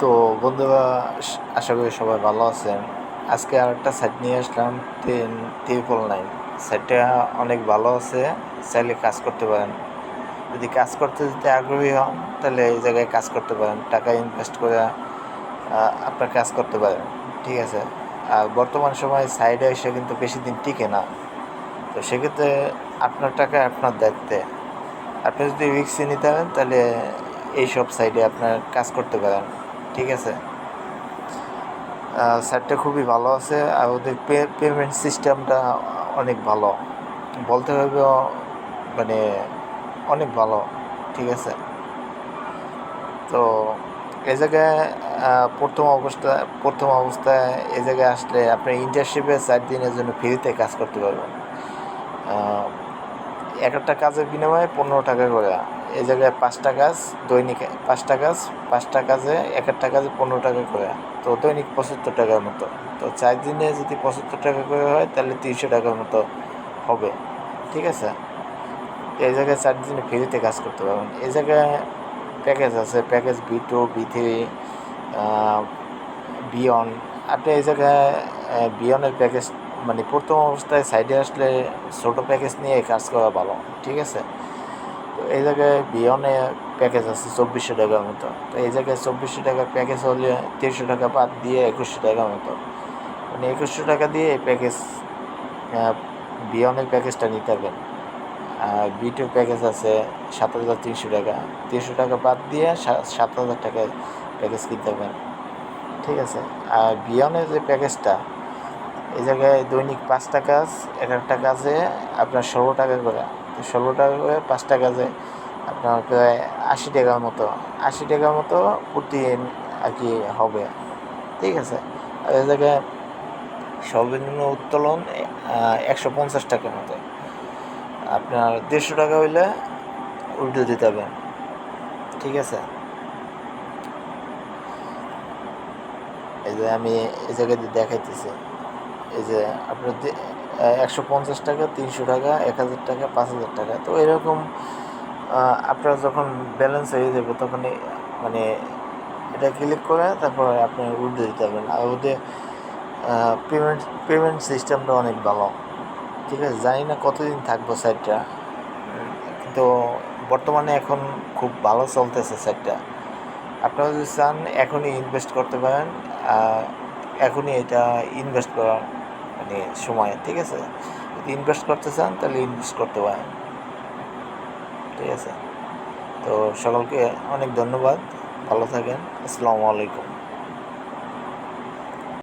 তো বন্ধুরা আশা করি সবাই ভালো আছেন। আজকে আর একটা সাইট নিয়ে আসলাম টেন ট্রিপল নাইন সাইটটা অনেক ভালো আছে, চাইলে কাজ করতে পারেন। যদি কাজ করতে যদি আগ্রহী হন, তাহলে এই জায়গায় কাজ করতে পারেন। টাকা ইনভেস্ট করে আপনার কাজ করতে পারেন। ঠিক আছে? আর বর্তমান সময়ে সাইডে এসে কিন্তু বেশি দিন টিকে না। তো সেক্ষেত্রে আপনার টাকা, আপনার দায়িত্বে। আপনি যদি রিক্সি নিতে পারেন, তাহলে এইসব সাইডে আপনার কাজ করতে পারেন। ঠিক আছে। স্যারটা খুবই ভালো আছে আর ওদের পেমেন্ট সিস্টেমটা অনেক ভালো। বলতে হবে মানে অনেক ভালো, ঠিক আছে। তো এই জায়গায় প্রথম অবস্থা, প্রথম অবস্থায় এ জায়গায় আসলে আপনি ইন্টার্নশিপে চার দিনের জন্য ফ্রিতে কাজ করতে পারবেন। এক একটা কাজের বিনিময়ে পনেরো টাকা করে। এই জায়গায় পাঁচটা কাজ দৈনিক পাঁচটা কাজ পাঁচটা কাজে এক একটা কাজে পনেরো টাকা করে। তো দৈনিক পঁচাত্তর টাকার মতো। তো চার দিনে যদি পঁচাত্তর টাকা করে হয়, তাহলে তিনশো টাকার মতো হবে। ঠিক আছে? এই জায়গায় চার দিনে ফ্রিতে কাজ করতে পারবেন। এই জায়গায় প্যাকেজ আছে, package B two B three B one আপনি এই জায়গায় বিয়নের প্যাকেজ মানে প্রথম অবস্থায় সাইডে আসলে ছোটো প্যাকেজ নিয়ে কাজ করা ভালো। ঠিক আছে? এই জায়গায় বিয়নে প্যাকেজ আছে চব্বিশশো টাকার মতো। তো এই জায়গায় চব্বিশশো টাকার প্যাকেজ হলে তিনশো টাকা বাদ দিয়ে একুশশো টাকার মতো। মানে একুশশো টাকা দিয়ে এই প্যাকেজ বিয়নের প্যাকেজটা নিতে পারবেন। আর বি টু প্যাকেজ আছে সাত হাজার তিনশো টাকা। তিনশো টাকা বাদ দিয়ে সাত হাজার টাকায় প্যাকেজ কিনতে পারবেন। ঠিক আছে? আর বিয়নের যে প্যাকেজটা এই জায়গায় দৈনিক পাঁচটা কাজ এক একটা কাজে আপনার ষোলো টাকা করে। ষোলো টাকা করে পাঁচটা কাজে আপনার প্রায় আশি টাকার মতো, আশি টাকার মতো প্রতিদিন আর কি হবে। ঠিক আছে? আর এই জায়গায় সর্বনিম্ন উত্তোলন একশো পঞ্চাশ টাকার মতো। আপনার দেড়শো টাকা হইলে উল্টো দিতে হবে। ঠিক আছে? এই যে আমি এই জায়গায় দিয়ে দেখাইতেছি। এই যে আপনার একশো পঞ্চাশ টাকা, তিনশো টাকা, এক হাজার টাকা, পাঁচ হাজার টাকা। তো এরকম আপনার যখন ব্যালেন্স হয়ে যাবে তখন মানে এটা ক্লিক করে তারপর আপনি উল্টে দিতে পারবেন। আর ওদের পেমেন্ট পেমেন্ট সিস্টেমটা অনেক ভালো। ঠিক আছে? জানি না কতদিন থাকব সাইটটা কিন্তু বর্তমানে এখন খুব ভালো চলতেছে সাইটটা আপনারা যদি চান, এখনই ইনভেস্ট করতে পারেন। এখনই এটা ইনভেস্ট করার মানে সময়, ঠিক আছে? যদি ইনভেস্ট করতে চান, তাহলে ইনভেস্ট করতে পারেন। ঠিক আছে? তো সকলকে অনেক ধন্যবাদ। ভালো থাকেন। আসসালামু আলাইকুম।